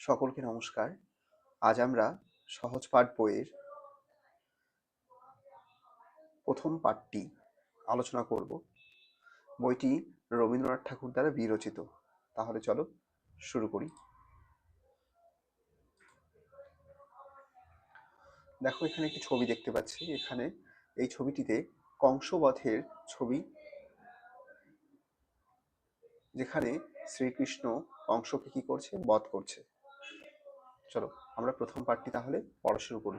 সকলকে নমস্কার। আজ আমরা সহজ পাঠ বইয়ের প্রথম পাঠটি আলোচনা করব। বইটি রবীন্দ্রনাথ ঠাকুর দ্বারা বিরচিত। তাহলে চলো শুরু করি। দেখো, এখানে একটি ছবি দেখতে পাচ্ছি। এখানে এই ছবিটিতে কংসবধের ছবি যেখানে শ্রীকৃষ্ণ কংসকে কি করছে? বধ করছে। চলো, আমরা প্রথম পাঠটি তাহলে পড়া শুরু করি।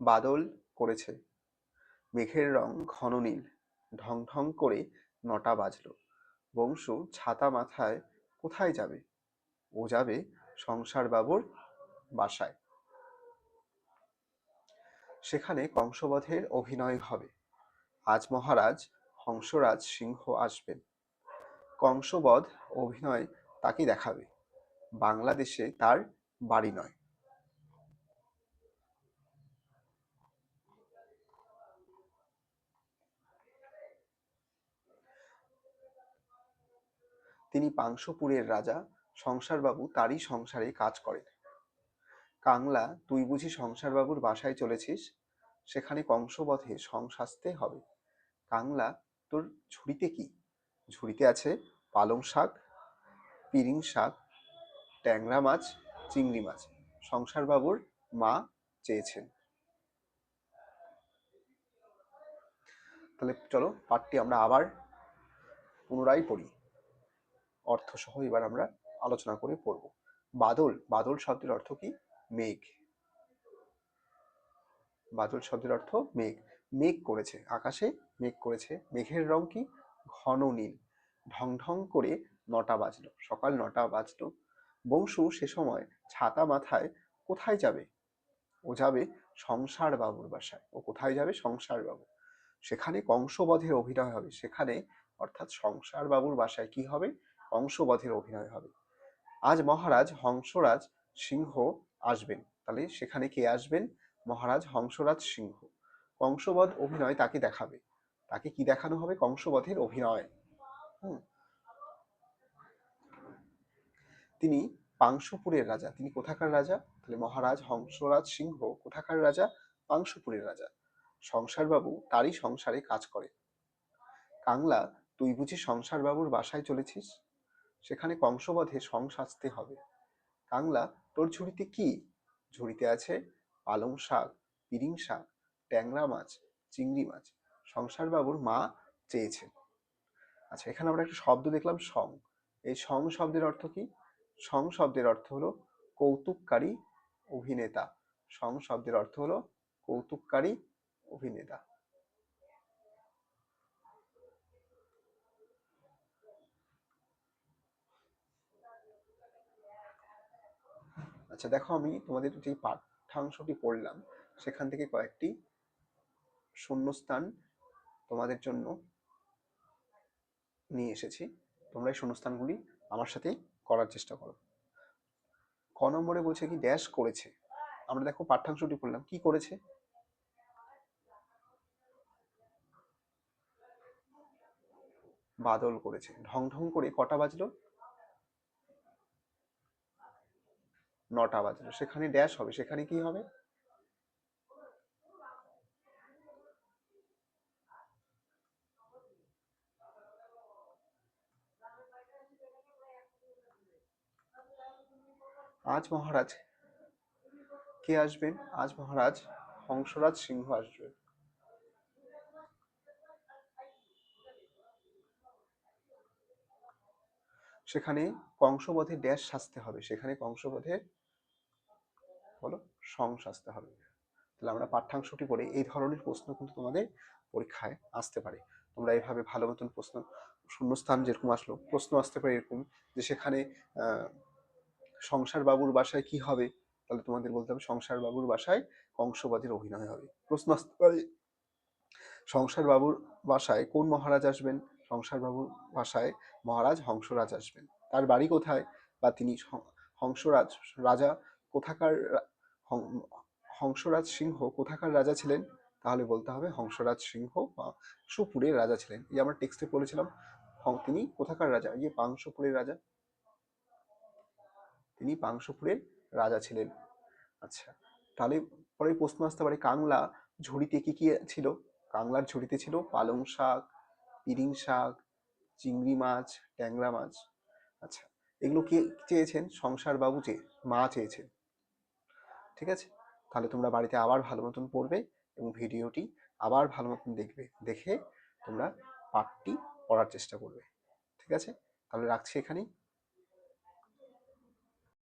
বাদল করেছে। মেঘের রং ঘন নীল, ঢং ঢং করে নটা বাজলো। বংশু ছাতা মাথায় কোথায় যাবে? ও যাবে সংসার বাবুর বাসায়। সেখানে কংসবধের অভিনয় হবে। আজ মহারাজ হংসরাজ সিংহ আসবেন। কংসবধ অভিনয় তাকে দেখাবে। বাংলাদেশে তার বাড়ি নয়। তিনি পাংশপুরের রাজা, সংসারবাবু তারই সংসারে কাজ করেন। কাংলা, তুই বুঝি সংসারবাবুর বাসায় চলেছিস? সেখানে কংসবধে সংসাজতে হবে। কাংলা তোর ঝুড়িতে কি? ঝুড়িতে আছে পালং শাক, পিরিং শাক, ট্যাংরা মাছ, চিংড়ি মাছ। সংসারবাবুর মা চেয়েছেন। তাহলে চলো পাঠটি আমরা আবার পুনরায় পড়ি। অর্থ সহ এবার আমরা আলোচনা করে পড়ব। বাদল বাদল শব্দের অর্থ কি? মেঘ। বাদল শব্দের অর্থ মেঘ। মেঘ করেছে। আকাশে মেঘ করেছে। মেঘের রং কি? ঘন নীল। ঢং ঢং করে নটা বাজলো। সকাল নটা বাজলো। বংশু সে সময় ছাতা মাথায় কোথায় যাবে? ও যাবে সংসার বাবুর বাসায়। ও কোথায় যাবে? সংসার বাবু। সেখানে কংসবধের অভিনয় হবে। সেখানে অর্থাৎ সংসার বাবুর বাসায় কি হবে? কংসবধের অভিনয় হবে। আজ মহারাজ হংসরাজ সিংহ আসবেন। তাহলে সেখানে কে আসবেন? মহারাজ হংসরাজ সিংহ। কংসবধ অভিনয় তাকে দেখাবে। তাকে কি দেখানো হবে? কংসবধের অভিনয়। তিনি পাংশুপুরের রাজা। তিনি কোথাকার রাজা? তাহলে মহারাজ, হংসরাজ, সিংহ কোথাকার রাজা? পাংশুপুরের রাজা। সংসারবাবু তারই সংসারে কাজ করে। কাংলা, তুই বুঝি সংসারবাবুর বাসায় চলেছিস? সেখানে কংসবধে সং সাজতে হবে। কাংলা, তোর ঝুড়িতে কি? ঝুড়িতে আছে পালং শাক, পিরিং শাক ট্যাংরা মাছ, চিংড়ি মাছ, সংসারবাবুর মা চেয়েছেন। আচ্ছা এখানে আমরা একটা শব্দ দেখলাম সং। এই সং শব্দের অর্থ কি? সং শব্দের অর্থ হলো কৌতুককারী অভিনেতা। সং শব্দের অর্থ হলো কৌতুককারী অভিনেতা। আচ্ছা দেখো আমি তোমাদের যে পাঠ্যাংশটি পড়লাম, সেখান থেকে কয়েকটি শূন্যস্থান তোমাদের জন্য নিয়ে এসেছি। তোমরা এই শূন্যস্থানগুলি আমার সাথে করার চেষ্টা করো। ক নম্বরে বলছে কি ড্যাশ করেছে। আমরা দেখো পাঠ্যাংশটি পড়লাম। কি করেছে? বাদল করেছে। ঢং ঢং করে কটা বাজলো? নটা বাজলো। সেখানে ড্যাশ হবে। সেখানে কি হবে? আজ মহারাজ। কে আসবেন? আজ মহারাজ হংসরাজ সিংহ আসবেন। সেখানে কংসবধে ড্যাশ সাজতে হবে। সেখানে কংসবধে বলো, সং সাজতে হবে। তাহলে আমরা পাঠ্যাংশটি পড়ে এই ধরনের প্রশ্ন কিন্তু তোমাদের পরীক্ষায় আসতে পারে। তোমরা এভাবে ভালো মতন প্রশ্ন, শূন্যস্থান যেরকম আসলো, প্রশ্ন আসতে পারে এরকম যে সেখানে সংসার বাবুর বাসায় কি হবে? তাহলে তোমাদের বলতে হবে সংসার বাবুর বাসায় কংসবাদীর অভিনয় হবে। প্রশ্ন আসতে পারে। সংসার বাবুর বাসায় কোন মহারাজ আসবেন? সংসার বাবুর বাসায় মহারাজ হংসরাজ আসবেন। তার বাড়ি কোথায়? বা তিনি হংসরাজ, রাজা কোথাকার হংসরাজ সিংহ কোথাকার রাজা ছিলেন? তাহলে বলতে হবে হংসরাজ সিংহ বা পাংশুপুরের রাজা ছিলেন। এই আমরা টেক্সটে বলেছিলাম হং- তিনি কোথাকার রাজা? এই যে পাংশুপুরের রাজা। তিনি পাংশুপুরের রাজা ছিলেন। আচ্ছা তাহলে পরে প্রশ্ন আসতে পারে, কাংলা ঝুড়িতে কি কি ছিল? কাংলার ঝুড়িতে ছিল পালং শাক, পিরিং শাক, চিংড়ি মাছ, ট্যাংরা মাছ। আচ্ছা এগুলো কে চেয়েছেন? সংসার বাবু চেয়ে, মা চেয়েছেন। ঠিক আছে? তাহলে তোমরা বাড়িতে আবার ভালো মতন পড়বে এবং ভিডিওটি আবার ভালো মতন দেখবে, দেখে তোমরা পাঠটি পড়ার চেষ্টা করবে। ঠিক আছে? তাহলে রাখছি এখানেই।